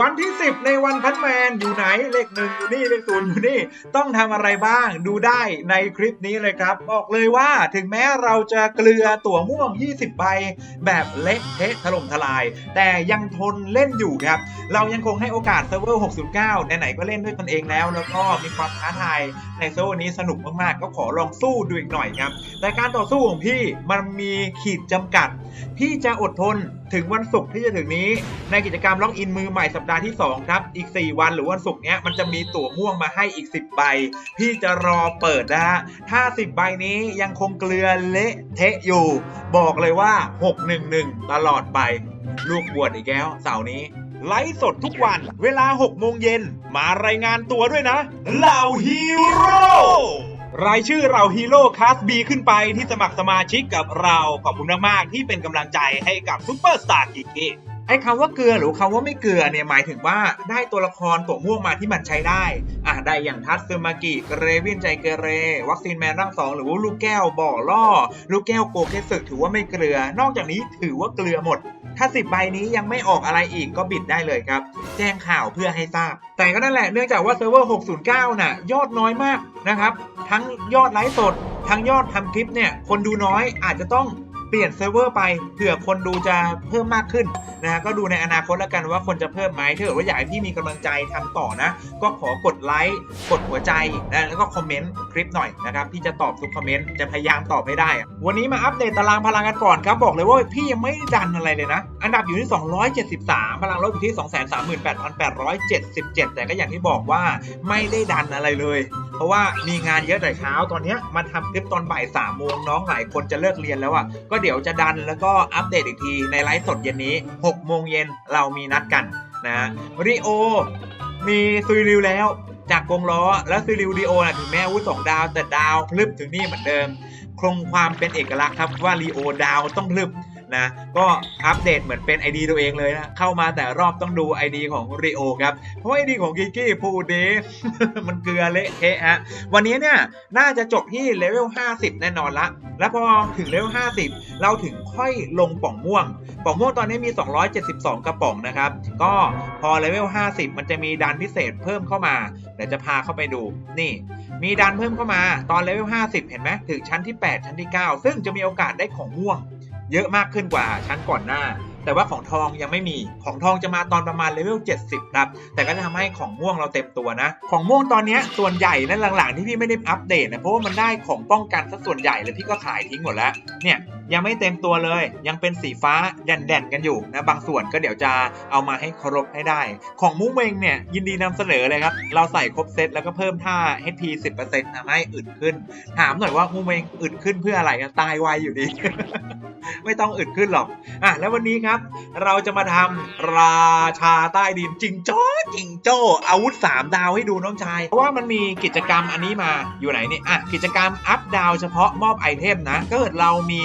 วันที่ 10 ในวันพันแมนอยู่ไหนเลขหนึ่งอยู่นี่เลขศูนย์อยู่นี่ ต้องทำอะไรบ้างดูได้ในคลิปนี้เลยครับ บอกเลยว่าถึงแม้เราจะเกลือตั๋วม่วง 20 ใบ แบบเละเทะถล่มทลาย แต่ยังทนเล่นอยู่ครับ เรายังคงให้โอกาสเซิร์ฟเวอร์ 69 ไหนๆก็เล่นด้วยตนเองแล้ว แล้วก็มีความท้าทายในเซิร์ฟเวอร์นี้สนุกมากๆ ก็ขอลองสู้ดูอีกหน่อยครับ แต่การต่อสู้ของพี่มันมีขีดจำกัด พี่จะอดทนถึงวันศุกร์ที่จะถึงนี้ ในกิจกรรมล็อกอินมือใหม่สัปดาห์ที่ 2 ครับ อีก 4 วันหรือวันศุกร์เนี้ยมันจะมีตั๋วม่วงมาให้อีก 10 ใบ พี่จะรอเปิดนะฮะถ้า 10 ใบนี้ยังคงเกลือเละเทะอยู่ บอกเลยว่า 611 ตลอดไป ลูกบวชอีกแล้วเสาร์นี้ไลฟ์สดทุกวันเวลา 6 โมงเย็น มารายงานตัวด้วยนะเหล่าฮีโร่รายชื่อเราฮีโร่คลาส B ขึ้นไปที่สมัครสมาชิกกับเรา ขอบคุณมาก ๆ ที่เป็นกำลังใจให้กับซุปเปอร์สตาร์กิกกี้ ไอ้คำว่าเกลือหรือคำว่าไม่เกลือเนี่ยหมายถึงว่าได้ตัวละครตัวม่วงมาที่มันใช้ได้อะได้อย่างทัตซึมากิเกรวินใจเกเร วัคซีนแมนร่างสองหรือว่าลูกแก้วบ่อล่อ ลูกแก้วโกเคสึถือว่าไม่เกลือ นอกจากนี้ถือว่าเกลือหมด ถ้า 10 ใบนี้ยังไม่ออกอะไรอีกก็บิดได้เลยครับ แจ้งข่าวเพื่อให้ทราบ แต่ก็นั่นแหละเนื่องจากว่าเซิร์ฟเวอร์ 609 น่ะยอดน้อยมากนะครับ ทั้งยอดไลฟ์สด ทั้งยอดทำคลิปเนี่ยคนดูน้อยอาจจะต้อง ปลี่ยนเซิร์ฟเวอร์ไปเผื่อคนดูจะเพิ่มมากขึ้นนะฮะก็ดูในอนาคตแล้วกันว่าคนจะเพิ่มไหมถ้าเกิดว่าอยากให้พี่มีกำลังใจทำต่อนะ ก็ขอกดไลค์กดหัวใจนะแล้วก็คอมเมนต์คลิปหน่อยนะครับพี่จะตอบทุกคอมเมนต์จะพยายามตอบให้ได้ วันนี้มาอัปเดตตารางพลังกันก่อนครับบอกเลยว่าพี่ยังไม่ด้ดันอะไรเลยนะ อันดับอยู่ที่ 273 พลังลบอยู่ที่ 238,877 แต่ก็อย่างที่บอกว่าไม่ได้ดันอะไรเลย เพราะว่ามีงานเยอะแต่เช้าตอนนี้มาทำคลิปตอนบ่ายสามโมงน้องหลายคนจะเลิกเรียนแล้วอะก็เดี๋ยวจะดันแล้วก็อัปเดตอีกทีในไลฟ์สดเย็นนี้6โมงเย็นเรามีนัดกันนะริโอมีซุยริวแล้วจากกงล้อแล้วซุยริวริโอนะถึงแม้วุธสองดาวแต่ดาวพลึบถึงนี่เหมือนเดิม คงความเป็นเอกลักษณ์ครับว่าริโอดาวต้องพลึบ นะก็อัปเดตเหมือนเป็น ID ตัวเองเลยนะเข้ามาแต่รอบต้องดู ID ของริโอครับเพราะ ID ของกิกกี้พูดดีมันเกลือเละเทะฮะวันนี้เนี่ยน่าจะจบที่เลเวล 50 แน่นอนละ แล้วพอถึงเลเวล 50 เราถึงค่อยลงป่องม่วง ป่องม่วงตอนนี้มี 272 กระป๋องนะครับ ก็พอเลเวล 50 มันจะมีดันพิเศษเพิ่มเข้ามาเดี๋ยวจะพาเข้าไปดูนี่ มีดันเพิ่มเข้ามาตอนเลเวล 50 เห็นไหมถึงชั้นที่ 8 ชั้นที่ 9 ซึ่งจะมีโอกาสได้ของม่วง เยอะมากขึ้นกว่าชั้นก่อนหน้า แต่ว่าของทองยังไม่มีของทองจะมาตอนประมาณเลเวล70ครับแต่ก็จะทำให้ของม่วงเราเต็มตัวนะ ของม่วงตอนนี้ส่วนใหญ่นั้นหลังๆที่พี่ไม่ได้อัปเดตนะเพราะว่ามันได้ของป้องกันซะส่วนใหญ่เลยพี่ก็ขายทิ้งหมดแล้วเนี่ยยังไม่เต็มตัวเลย ยังเป็นสีฟ้าแด่นๆกันอยู่นะบางส่วนก็เดี๋ยวจะเอามาให้ครบให้ได้ ของมูเมงเนี่ยยินดีนำเสนอเลยครับ เราใส่ครบเซตแล้วก็เพิ่มท่า HP 10%ทำให้อึดขึ้น ถามหน่อยว่ามูเมงอึดขึ้นเพื่ออะไรอะตายไวอยู่ดี ไม่ต้องอึดขึ้นหรอกอะแล้ววันนี้ครับ เราจะมาทำราชาใต้ดินจิงโจ้จิงโจ้อาวุธ 3 ดาวให้ดูน้องชาย เพราะว่ามันมีกิจกรรมอันนี้มาอยู่ไหนนี่อะกิจกรรมอัพดาวเฉพาะมอบไอเทมนะก็เกิดเรามี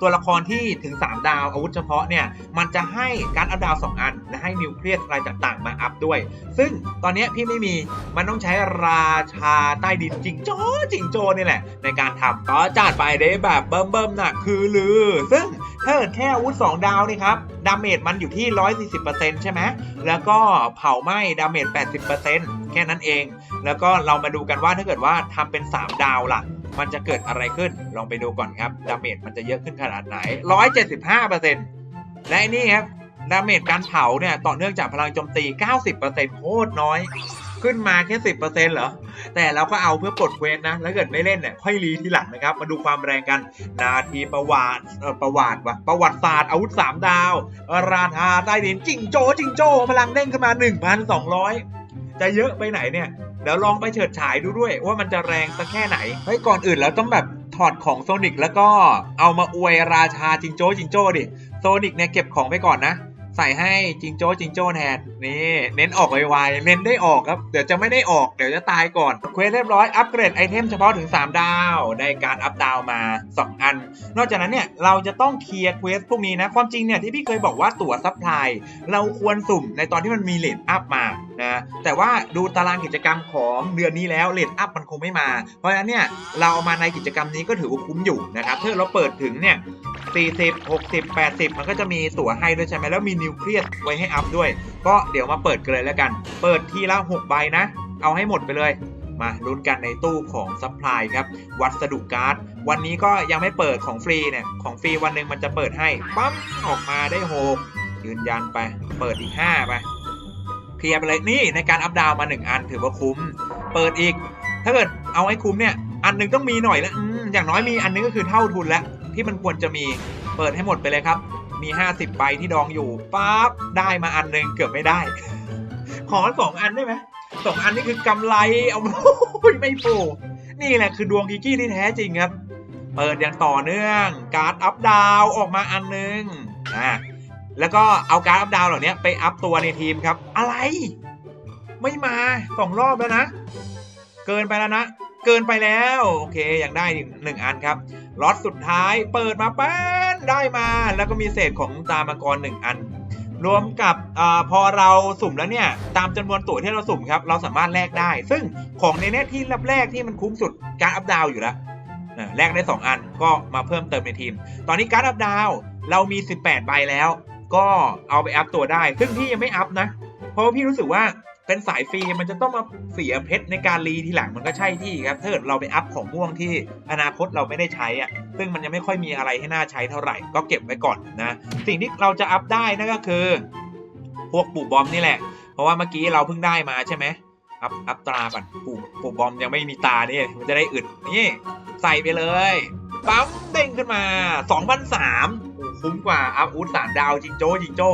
ตัวละครที่ถึง 3 ดาวอาวุธเฉพาะเนี่ยมันจะให้การอัพดาว 2 อันและให้นิวเคลียสอะไรต่างๆมาอัพด้วย ซึ่งตอนนี้พี่ไม่มีมันต้องใช้ราชาใต้ดินจิงโจ้จิงโจ้นี่แหละ ในการทำก็จัดไปได้แบบเบิ่มๆนะคือลือซึ่งถ้าเกิดแค่อาวุธ 2 ดาวนี่ครับดาเมจมันอยู่ที่ 140%ใช่ไหมแล้วก็เผาไหม้ดาเมจ80%แค่นั้นเอง แล้วก็เรามาดูกันว่าถ้าเกิดว่าทำเป็น 3 ดาวล่ะ มันจะเกิดอะไรขึ้นลองไปดูก่อนครับดาเมจมันจะเยอะขึ้นขนาดไหน 175%และไอ้นี่ครับดาเมจการเผาเนี่ยต่อเนื่องจากพลังโจมตี 90%โคตรน้อย ขึ้นมาแค่10%เซ็นต์เหรอ แต่เราก็เอาเพื่อปลดเควสนะ แล้วเกิดไม่เล่นเนี่ยค่อยรีทีหลังนะครับ มาดูความแรงกัน นาทีประวัติประวัติวะประวัติศาสตร์อาวุธ3ดาว ราธาใต้ดินจิงโจ้จิงโจ้พลังเด้งขึ้นมา1,200จะเยอะไปไหนเนี่ยเดี๋ยวลองไปเฉิดฉายดูด้วยว่ามันจะแรงสักแค่ไหนเฮ้ยก่อนอื่นแล้วต้องแบบถอดของโซนิกแล้วก็เอามาอวยราชาจิงโจ้จิงโจ้ดิโซนิกเนี่ยเก็บของไปก่อนนะ ใส่ให้จิงโจ้จิงโจ้แทนนี่เน้นออกไวๆเน้นได้ออกครับ เดี๋ยวจะไม่ได้ออกเดี๋ยวจะตายก่อนเควสเรียบร้อยอัปเกรดไอเทมเฉพาะถึง 3 ดาว ได้การอัปดาวมา 2 อัน นอกจากนั้นเนี่ยเราจะต้องเคลียร์เควสพวกนี้นะ ความจริงเนี่ยที่พี่เคยบอกว่าตั๋วซัพพลายเราควรสุ่มในตอนที่มันมีเลทอัพมานะแต่ว่าดูตารางกิจกรรมของเดือนนี้แล้วเลทอัพมันคงไม่มา เพราะฉะนั้นเนี่ยเราเอามาในกิจกรรมนี้ก็ถือว่าคุ้มอยู่นะครับถ้าเราเปิดถึงเนี่ย 40 60 80 มันก็จะมีตั๋วให้ด้วยใช่ไหมแล้วมีนิวเคลียสไว้ให้อัพด้วย ก็เดี๋ยวมาเปิดกันเลยแล้วกัน เปิดทีละ 6 ใบนะ เอาให้หมดไปเลย มาลุ้นกันในตู้ของซัพพลายครับ วัสดุการ์ด วันนี้ก็ยังไม่เปิดของฟรีเนี่ย ของฟรีวันหนึ่งมันจะเปิดให้ ปั๊มออกมาได้ 6 ยืนยันไป เปิดอีก 5 ไปเคลียร์ไปเลยนี่ในการอัพดาวน์มา 1 อันถือว่าคุ้ม เปิดอีก ถ้าเกิดเอาให้คุ้มเนี่ย อันหนึงต้องมีหน่อยและอืมอย่างน้อยมีอันนึงก็คือเท่าทุนแล้ว ที่มันควรจะมีเปิดให้หมดไปเลยครับ มี 50ใบที่ดองอยู่ปั๊บได้มาอันหนึงเกือบไม่ได้ ขอสองอันได้ไหมสองอันนี่คือกำไรเอาไม่โปรนี่แหละคือดวงกิกกี้ที่แท้จริงครับ เปิดอย่างต่อเนื่องการ์ดอัพดาวออกมาอันหนึงอ่าแล้วก็เอาการ์ดอัพดาวเหล่านี้ไปอัพตัวในทีมครับ อะไร ไม่มาสองรอบแล้วนะ เกินไปแล้วนะ เกินไปแล้ว โอเคยังได้หนึ่งอันครับล็อตสุดท้ายเปิดมาแป้นได้มา แล้วก็มีเศษของตามังกรหนึ่งอัน รวมกับอพอเราสุ่มแล้วเนี่ย ตามจำนวนตั๋วที่เราสุ่มครับ เราสามารถแลกได้ ซึ่งของในเนี้ยที่รับแรกที่มันคุ้มสุดการอัพดาวอยู่แล้วแลกได้ 2 อันก็มาเพิ่มเติมในทีม ตอนนี้การอัพดาวเรามี 18 ใบแล้ว ก็เอาไปอัพตัวได้ ซึ่งพี่ยังไม่อัพนะ เพราะว่าพี่รู้สึกว่า เป็นสายฟรีมันจะต้องมาเสียเพชรในการรีทีหลังมันก็ใช่ที่ครับถ้าเกิดเราไปอัพของม่วงที่อนาคตเราไม่ได้ใช้อะซึ่งมันยังไม่ค่อยมีอะไรให้น่าใช้เท่าไหร่ก็เก็บไว้ก่อนนะสิ่งที่เราจะอัพได้นั่นก็คือ พวกปู่บอมนี่แหละ เพราะว่าเมื่อกี้เราเพิ่งได้มาใช่ไหมอัพอัพตราก่อนปู่ปู่บอมยังไม่มีตานี่มันจะได้อึดนี่ใส่ไปเลยปั๊มเด้งขึ้นมา 2,003โอ้คุ้มกว่าอัพอูดสามดาวจิงโจ้จิงโจ้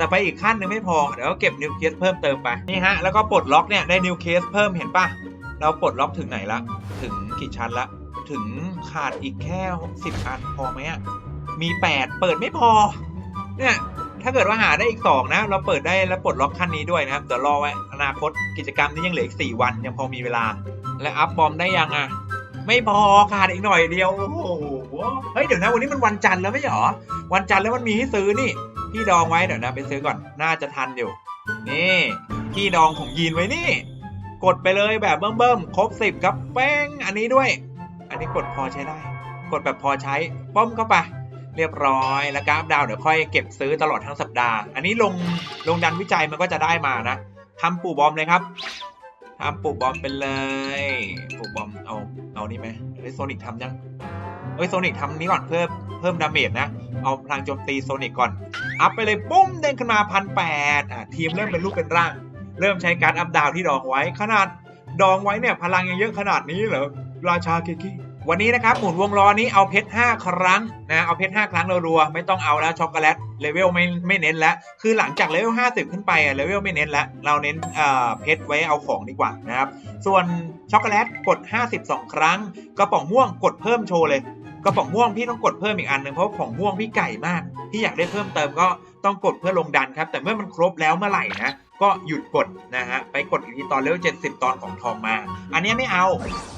แต่ไปอีกขั้นหนึ่งไม่พอ เดี๋ยวก็เก็บนิวเคสเพิ่มเติมไป นี่ฮะ แล้วก็ปลดล็อกเนี่ยได้นิวเคสเพิ่มเห็นปะเราปลดล็อกถึงไหนละ ถึงกี่ชั้นละ ถึงขาดอีกแค่10อันพอไหมอะมี 8 เปิดไม่พอ เนี่ย ถ้าเกิดว่าหาได้อีก 2 นะ เราเปิดได้แล้วปลดล็อกขั้นนี้ด้วยนะครับ เดี๋ยวรอไว้อนาคตกิจกรรมนี้ยังเหลืออีก 4 วันยังพอมีเวลา และอัพบอมได้ยังอะไม่พอขาดอีกหน่อยเดียว โอ้โห เฮ้ยเดี๋ยวนะวันนี้มันวันจันทร์แล้วไม่หรอ วันจันทร์แล้วมันมีให้ซื้อนี่ พี่ดองไว้เดี๋ยวนะไปซื้อก่อนน่าจะทันอยู่ นี่พี่ดองของยีนไว้นี่ กดไปเลยแบบเบิ่มๆครบสิบครับแป้งอันนี้ด้วย อันนี้กดพอใช้ได้ กดแบบพอใช้ป้อมเข้าไปเรียบร้อยแล้วกราฟดาวเดี๋ยวค่อยเก็บซื้อตลอดทั้งสัปดาห์ อันนี้ลงลงดันวิจัยมันก็จะได้มานะทำปู่บอมเลยครับทำปู่บอมไปเลย ปู่บอมเอาเอานี่ไหมไอโซนิกทำยัง เอ้ยโซนิกทำนี้ก่อนเพิ่มเพิ่มดาเมจนะ เอาพลังโจมตีโซนิกก่อน อัพไปเลยปุ้มเด้งขึ้นมาพันแปดอะทีมเริ่มเป็นรูปเป็นร่าง เริ่มใช้การอัพดาวที่ดองไว้ขนาดดองไว้เนี่ยพลังยังเยอะขนาดนี้เหรอราชาเกกิวันนี้นะครับหมุนวงล้อนี้เอาเพชร5ครั้งนะเอาเพชร5ครั้งรัวๆไม่ต้องเอาแล้วช็อกโกแลตเลเวลไม่ไม่เน้นแล้วคือหลังจากเลเวล50 ขึ้นไปอะเลเวลไม่เน้นแล้วเราเน้นเอ่อเพชรไว้เอาของดีกว่านะครับส่วนช็อกโกแลตกด 52 ครั้ง กระป๋องม่วงกดเพิ่มโชว์เลย กระป๋องม่วงพี่ต้องกดเพิ่มอีกอันหนึ่งเพราะของม่วงพี่ไก่มากพี่อยากได้เพิ่มเติมก็ต้องกดเพื่อลงดันครับ แต่เมื่อมันครบแล้วเมื่อไหร่นะก็หยุดกดนะฮะไปกดอีกทีตอนเลเวล70 ตอนของทองมา อันนี้ไม่เอา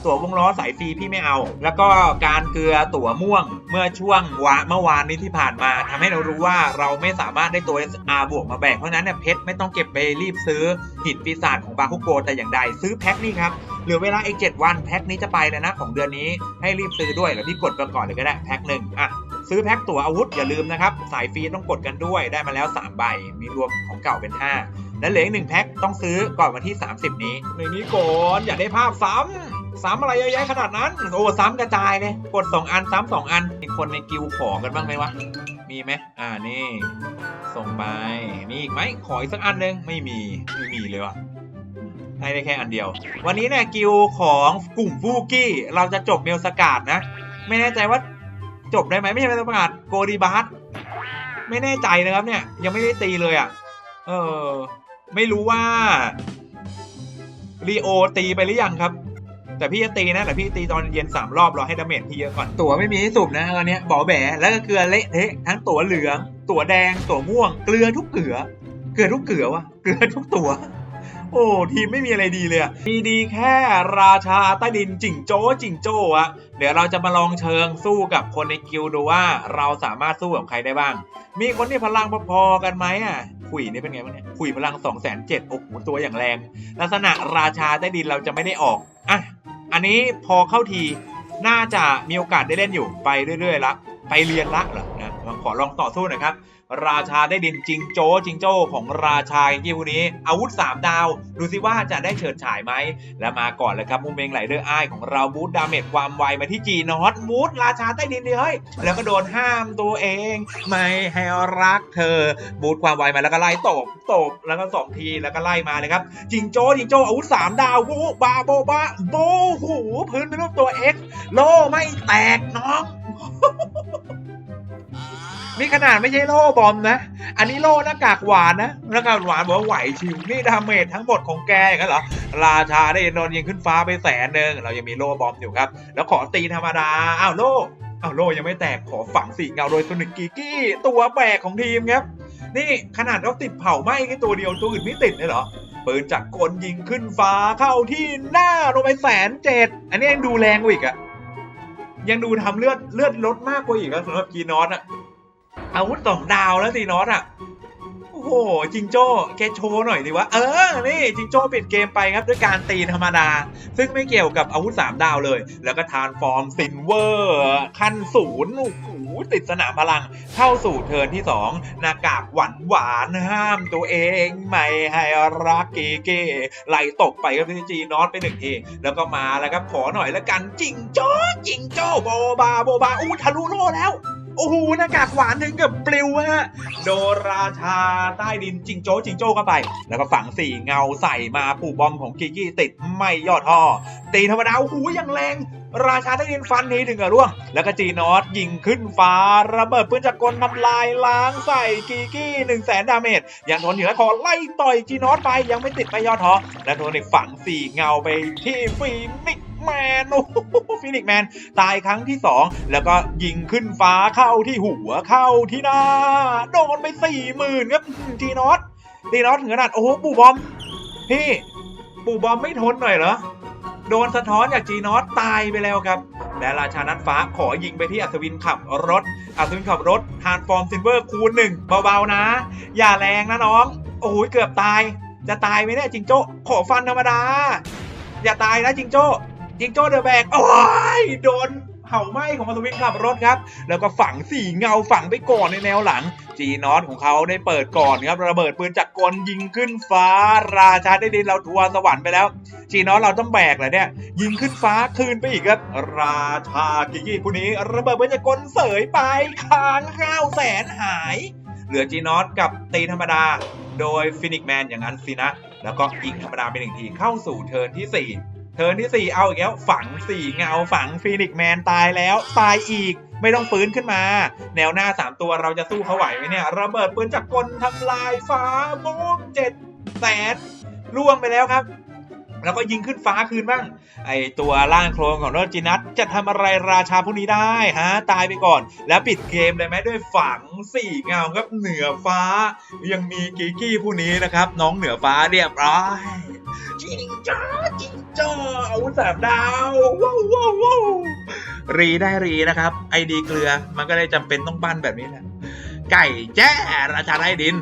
ตั๋ววงล้อสายฟรีพี่ไม่เอา แล้วก็การเกลือตั๋วม่วงเมื่อช่วงวะเมื่อวานนี้ที่ผ่านมาทำให้เรารู้ว่าเราไม่สามารถได้ตัว SR บวกมาแบ่งเพราะฉะนั้นเนี่ยเพชรไม่ต้องเก็บไปรีบซื้อหินปีศาจของบาคุโกแต่อย่างใดซื้อแพ็คนี่ครับ เหลือเวลาอีก 7 วันแพ็คนี้จะไปแล้วนะของเดือนนี้ให้รีบซื้อด้วยแล้วพี่กดไปก่อนเลยก็ได้แพ็คหนึ่งอะซื้อแพ็คตั๋วอาวุธอย่าลืมนะครับ สายฟรีต้องกดกันด้วยได้มาแล้ว 3 ใบ มีรวมของเก่าเป็น 5 และเหลืออีกหนึ่งแพ็คต้องซื้อก่อนวันที่ 30 นี้ในนี้ก่อนอย่าได้ภาพซ้ำซ้ำอะไรเยอะแยะขนาดนั้น โอ้ซ้ำกระจายเลยกด 2 อันซ้ำสองอันมีคนในกิลขอกันบ้างไหมวะมีไหมอ่านี่ ส่งไปมีอีกไหมขออีกสักอันหนึ่งไม่มีไม่มีเลยว่ะ ให้ได้แค่อันเดียว วันนี้เนี่ยกิลของกลุ่มฟูกี้ เราจะจบเมลสกาดนะ ไม่แน่ใจว่าจบได้ไหมไม่ใช่เมลสกาดโกดีบาร์ไม่แน่ใจนะครับเนี่ย ยังไม่ได้ตีเลยอะ่ะ เออ ไม่รู้ว่ารีโอตีไปหรือยังครับ แต่พี่จะตีนะแต่พี่ตีตอนเย็นสามรอบรอให้ดาเมจพี่เยอะก่อนตั๋วไม่มีให้สุ่มนะตอนเนี้ยบอแบแล้วก็เกลือเละเทะทั้งตั๋วเหลือง ตั๋วแดงตั๋วม่วง เกลือทุกเกลือ เกลือทุกเกลือวะเกลือทุกตั๋ว โอ้ทีมไม่มีอะไรดีเลยมีดีแค่ราชาใต้ดินจิงโจ้จิงโจ้อะเดี๋ยวเราจะมาลองเชิงสู้กับคนในกิลดูว่าเราสามารถสู้กับใครได้บ้าง มีคนที่พลังพอๆกันไหมอะขุยนี่เป็นไงบ้างเนี่ยขุยพลัง2 0 0 0 0 0โอ้โหตัวอย่างแรง ลักษณะราชาใต้ดินเราจะไม่ได้ออกอะอันนี้พอเข้าทีน่าจะมีโอกาสได้เล่นอยู่ไปเรื่อยๆละไปเรียนละเหรอไหนขอลองต่อสู้น่อยครับ ราชาได้ดินจิงโจ้จิงโจ้ของราชาอย่างที่ผู้นี้ อาวุธ 3 ดาว ดูสิว่าจะได้เฉิดฉายไหม และมาก่อนเลยครับมูเมงไหลเดอร์อ้ายของเราบูทดาเมจความไวมาที่จีนอตบูทราชาใต้ดินเลยเฮ้ยแล้วก็โดนห้ามตัวเอง ไม่ให้รักเธอ บูทความไวมาแล้วก็ไล่ตบตบแล้วก็สองทีแล้วก็ไล่มาเลยครับจิงโจ้จิงโจ้อาวุธ 3 ดาวโบบาโบบาโบหูพื้นเป็นรูปตัว X โลไม่แตกน้อง นี่ขนาดไม่ใช่โล่บอมนะ อันนี้โล่หน้ากากหวานนะหน้ากากหวานบอกว่าไหวชิวนี่ดาเมจทั้งหมดของแกอย่างนั้นเหรอราชาได้โดนยิงขึ้นฟ้าไปแสนหนึ่งเรายังมีโล่บอมอยู่ครับ แล้วขอตีธรรมดาอ้าวโล่อ้าวโล่ยังไม่แตกขอฝังสีเงาโดยโซนิกกิกี้ตัวแบกของทีมครับนี่ขนาดเราติดเผาไหม้แค่ตัวเดียวตัวอื่นไม่ติดเลยเหรอปืนจากกลยิงขึ้นฟ้าเข้าที่หน้าลงไปแสนเจ็ดอันนี้ยังดูแรงกว่าอีกอะยังดูทำเลือดเลือดลดมากกว่าอีกอะสำหรับกีนอสอะ อาวุธสองดาวแล้วสินอตอะ โอ้โห จิงโจ้แกโชว์หน่อยดิวะเออ นี่ จิงโจ้ปิดเกมไปครับด้วยการตีธรรมดา ซึ่งไม่เกี่ยวกับอาวุธ 3 ดาวเลย แล้วก็ทานฟอร์มซินเวอร์ ขั้นศูนย์โอ้โหติดสนามพลัง เข้าสู่เทิร์นที่ 2 หน้ากากหวานหวานห้ามตัวเองไม่ให้รักเก๋เก๋ไล่ตกไปครับที่จีนอตไปหนึ่งทีแล้วก็มาแล้วครับขอหน่อยแล้วกันจิงโจ้จิงโจ้โบบาโบบาอู้ทะลุโลแล้ว โอ้โหหน้ากากหวานถึงกับปลิวฮะโดราชาใต้ดินจิงโจ้จิงโจ้เข้าไป แล้วก็ฝังสี่เงาใส่มาปู่บอมของกิกกี้ติดไม่ยอดท่อตีธรรมดาโอ้โหอยังแรง ราชาใต้ดินฟันนี้ถึงกับร่วง แล้วก็จีนอสยิงขึ้นฟ้าระเบิดปืนจักกลทำลายล้างใส่กิกกี้หนึ่งแสนดาเมจยังทนอยู่และขอไล่ต่อยจีนอสไปยังไม่ติดไม่ยอดท่อและโดนอีกฝังสี่เงาไปที่ฟีนิก แมนโอ้โหฟีนิกแมนตายครั้งที่สองแล้วก็ยิงขึ้นฟ้าเข้าที่หัวเข้าที่หน้า โดนไปสี่หมื่นครับทีนอตทีนอตถึงขนาดโอ้โหปู่บอม พี่ ปู่บอมไม่ทนหน่อยเหรอโดนสะท้อนจากจีนอตตายไปแล้วครับ และราชานัดฟ้าขอยิงไปที่อัศวินขับรถ อัศวินขับรถทานฟอร์มซิลเวอร์คูณหนึ่งเบาๆนะ อย่าแรงนะน้อง โอ้ยเกือบตาย จะตายไหมเนี่ยจิงโจ้ ขอฟันธรรมดา อย่าตายนะจิงโจ้ จิงโจ้เดอะแบกโอ้ยโดนเผาไหม้ของมัสวินขับรถครับ แล้วก็ฝังสี่เงาฝังไปก่อนในแนวหลัง จีนอสของเขาได้เปิดก่อนครับระเบิดปืนจักกลยิงขึ้นฟ้า ราชาได้ดินเราทัวสวรรค์ไปแล้ว จีนอสเราต้องแบกเหรอเนี่ย ยิงขึ้นฟ้าคืนไปอีกครับ ราชากิกกี้ผู้นี้ ระเบิดปืนจักกลเสยไปค้างข้าวแสนหาย เหลือจีนอสกับตีธรรมดา โดยฟินิกแมนอย่างนั้นสินะ แล้วก็ยิงธรรมดาไปหนึ่งทีเข้าสู่เทิร์นที่สี่ เทิร์นที่ 4 เอาอีกแล้วฝัง 4 เงาฝังฟีนิกแมนตายแล้ว ตายอีกไม่ต้องฟื้นขึ้นมา แนวหน้า 3 ตัวเราจะสู้เขาไหวไหมเนี่ยระเบิดปืนจากกลทำลายฟ้าบูมเจ็ดแสนล่วงไปแล้วครับ แล้วก็ยิงขึ้นฟ้าคืนบ้างไอตัวร่างโครงของโรจินัทจะทำอะไรราชาผู้นี้ได้ฮะตายไปก่อน แล้วปิดเกมเลยไหมด้วยฝัง4เงาครับเหนือฟ้า ยังมีกิกี้ผู้นี้นะครับ น้องเหนือฟ้าเรียบร้อย จิงจ้าจิงจ้าอาวุธสามดาวว้าวว้าวว้าวรีได้รีนะครับไอดีเกลือมันก็เลยจำเป็นต้องปั้นแบบนี้แหละไก่แจ้ราชาไร้ดิน